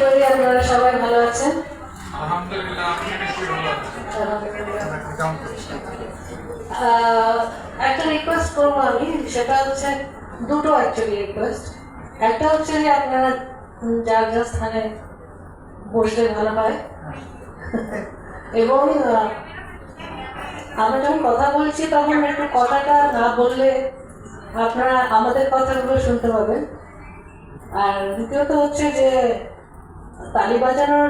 করি আপনারা সবাই ভালো আছেন। একটা রিকোয়েস্ট করব আমি সেটা হচ্ছে দুটো অ্যাকচুয়ালি রিকোয়েস্ট একটা হচ্ছে যে আপনারা যার যার স্থানে বসলে ভালো হয়। এবং আমরা যখন কথা বলছি তখন একটু কথাটা না বললে আপনারা আমাদের কথাগুলো শুনতে পাবেন। আর দ্বিতীয়ত হচ্ছে যে তালি বাজানোর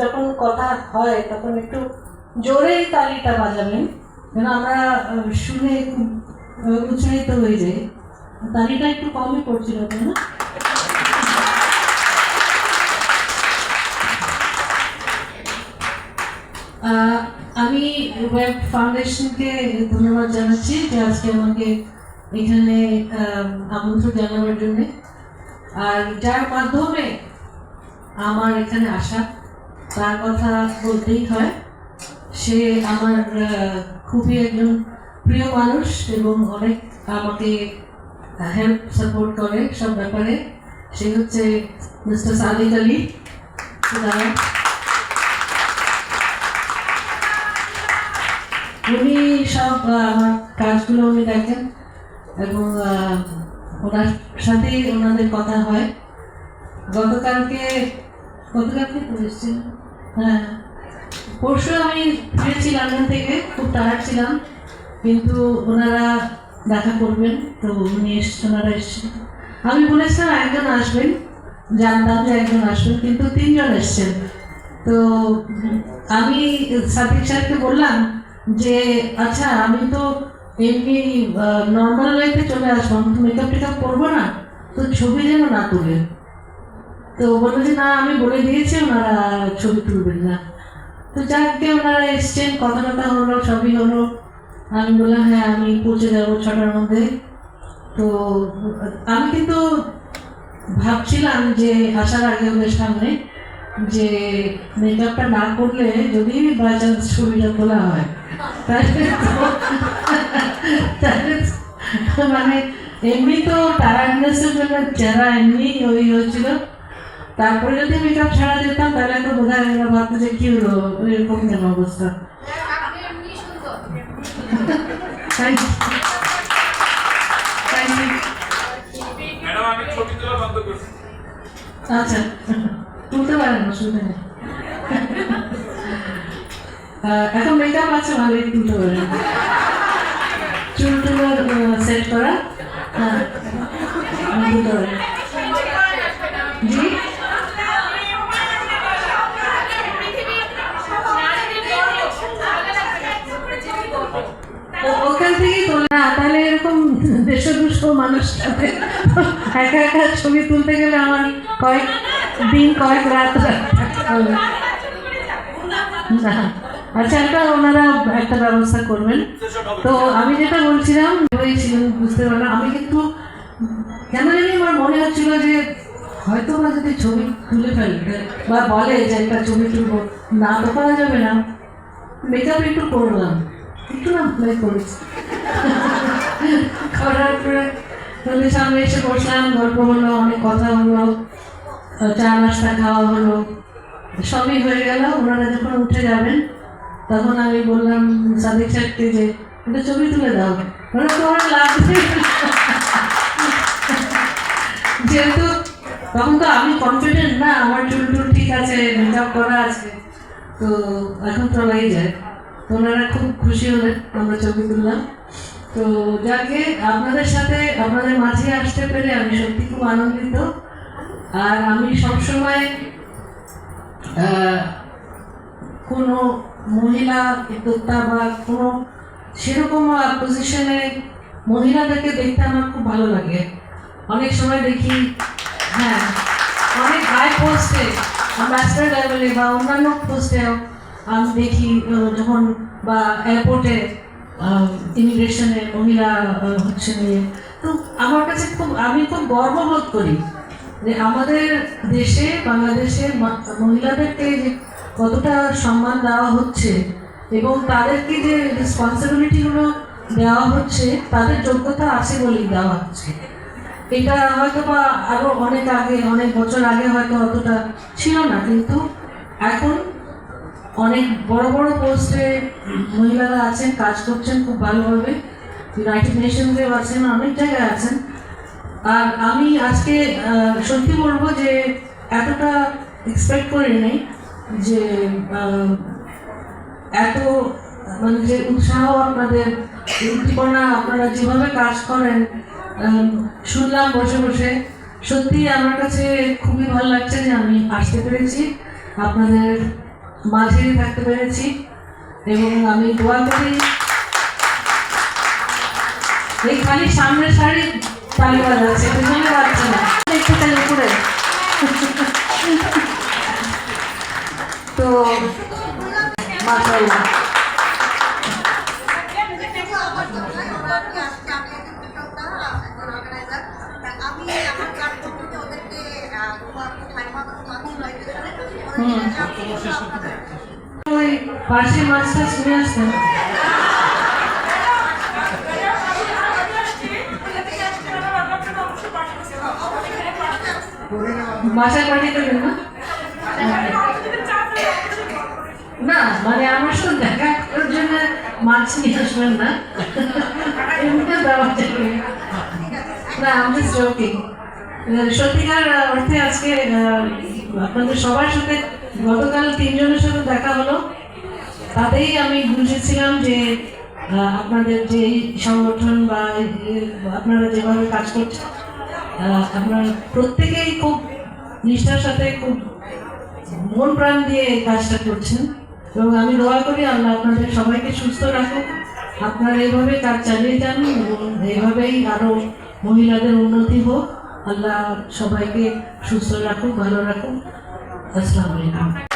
যখন কথা হয়, তখন একটু জোরেই তালিটা বাজাবেন। যেন আমরা শুনে উৎসাহিত হয়ে যাই। তালিটা একটু কমই পড়ছিল, তাই না? আমি ওয়েব ফাউন্ডেশনকে ধন্যবাদ জানাচ্ছি যে আজকে আমাকে এখানে আমন্ত্রণ জানানোর জন্যে। আর যার মাধ্যমে আমার এখানে আসা। তার কথা বলতেই হয়। সে আমার খুবই একজন প্রিয় মানুষ এবং অনেক আমাকে হেল্প সাপোর্ট করে সব ব্যাপারে। সে হচ্ছে মিস্টার সাদিক আলী। উনি সব আমার কাজগুলো উনি দেখেন এবং ওনার সাথেই ওনাদের কথা হয়। গতকালকে তো এসেছিলাম হ্যাঁ। পরশু আমি ফিরেছি লন্ডন থেকে, খুব টায়ার্ড ছিলাম। কিন্তু ওনারা দেখা করবেন, তো উনি এসে ওনারা এসেছেন আমি বলেছিলাম একজন আসবেন, জানতাম যে একজন আসবেন, কিন্তু তিনজন এসছেন। তো আমি সাদিক সাহেবকে বললাম যে আচ্ছা আমি তো এমনি নর্মাল লাইফে চলে আসব, আমি তো মেকআপ টেকআপ করব না, তো ছবি যেন না তুলে। তো বলল যে, না, আমি বলে দিয়েছি, ওনারা ছবি তুলবেন না। তো যাকে ওনারা এসছেন কথা টথা হলো, সবই হলো। আমি বললাম হ্যাঁ আমি পৌঁছে যাব ছটার মধ্যে। তো আমি কিন্তু ভাবছিলাম যে, আসার আগে ওদের সামনে যে মেকআপটা না করলে যদি বাই চান্স ছবিটা তোলা হয়। তাহলে মানে এমনি তো টায়ার্ডনেসের জন্য চেহারা এমনি ওই হয়েছিল তারপরে যদি মেকআপ ছাড়া যেতাম তাহলে তো বোঝা গেল ভাবতো যে কি হলো এরকম কেন অবস্থা? আচ্ছা তুলতে পারেন অসুবিধা নেই। এখন মেকআপ আছে ভালোই তুলতে পারেন। চুল টুলো সেট করা। হ্যাঁ তুলতে পারেন জি ও- ওখান থেকেই তোলা না, তাহলে এরকম দেশদুষ্ট মানুষ একা একা ছবি তুলতে গেলে আমার কয়েক দিন, কয়েক রাত আচ্ছা একটা ওনারা একটা ব্যবস্থা করবেন। তো আমি যেটা বলছিলাম বুঝতে পারলাম আমি কিন্তু কেন জানি আমার মনে হচ্ছিল যে হয়তো বা যদি ছবি তুলে ফেলবে বা বলে যে একটা ছবি তুলবো, না তো করা যাবে না। মেকআপ একটু করলাম। একটু না করেছি। করার পরে তোদের সামনে এসে বসলাম, গল্প হলো, অনেক কথা হলো চা নাস্তা খাওয়া হলো, সবই হয়ে গেল। ওনারা যখন উঠে যাবেন, তখন আমি বললাম, সাদিক সাহেবকে যে একটা ছবি তুলে দাও। তোমার লাগবে যেহেতু তখন তো আমি কনফিডেন্ট না, আমার চুল টুল ঠিক আছে, মেকআপ করা আছে, তো এখন তো তোলাই যায়। ওনারা খুব খুশি হলেন, আমরা ছবি তুললাম। তো যাকে আপনাদের সাথে আপনাদের মাঝে আসতে পেরে আমি সত্যি খুব আনন্দিত। আর আমি সবসময় কোনো মহিলা উদ্যোক্তা বা কোনো সেরকম পজিশনে মহিলাদেরকে দেখতে আমার খুব ভালো লাগে। অনেক সময় দেখি হ্যাঁ অনেক হাই পোস্টে মাস্টার লেভেলে বা অন্যান্য পোস্টেও আমি দেখি যখন বা এয়ারপোর্টে ইমিগ্রেশনে মহিলা হচ্ছে নিয়ে তো আমার কাছে খুব, আমি খুব গর্ববোধ করি যে আমাদের দেশে, বাংলাদেশে মহিলাদেরকে যে কতটা সম্মান দেওয়া হচ্ছে এবং তাদেরকে যে রেসপন্সিবিলিটিগুলো দেওয়া হচ্ছে, তাদের যোগ্যতা আছে বলেই দেওয়া হচ্ছে। এটা হয়তো বা আরও অনেক আগে, অনেক বছর আগে হয়তো অতটা ছিল না, কিন্তু এখন অনেক বড় বড় পোস্টে মহিলারা আছেন, কাজ করছেন খুব ভালোভাবে। ইউনাইটেড নেশনসেও আছেন, অনেক জায়গায় আছেন। আর আমি আজকে সত্যি বলব যে এতটা এক্সপেক্ট করি নেই যে এত মানে যে উৎসাহ আপনাদের, উদ্দীপনা আপনারা যেভাবে কাজ করেন শুনলাম বসে বসে। সত্যি আমার কাছে খুবই ভালো লাগছে যে আমি আসতে পেরেছি। আপনাদের মাঝে থাকতে পেরেছি এবং আমি দোয়া করি এই খালি সামনের শাড়ি তালি বাজাচ্ছে পেছনে বাজছে না। একটু তালি উপরে। তো মাশাআল্লাহ ওই পাশে মাছটা শুনে আসতেন বাসায় পাঠিয়ে দেবেন না? না মানে আমার সাথে দেখা করার জন্য মাছ নিয়ে আসবেন না। এমনিতে দেওয়া যাবে। না, আমি জোকিং সত্যিকার অর্থে আজকে আপনাদের সবার সাথে গতকাল তিনজনের সাথে দেখা হলো। তাতেই আমি বুঝেছিলাম যে আপনাদের যে সংগঠন বা আপনারা যেভাবে কাজ করছেন আপনারা প্রত্যেকেই খুব নিষ্ঠার সাথে খুব মন প্রাণ দিয়ে কাজটা করছেন। এবং আমি দোয়া করি আল্লাহ আপনাদের সবাইকে সুস্থ রাখুন আপনারা এইভাবে কাজ চালিয়ে যান এবং এইভাবেই আরও মহিলাদের উন্নতি হোক। আল্লাহ সবাইকে সুস্থ রাখুক, ভালো রাখুক। আসসালামু আলাইকুম।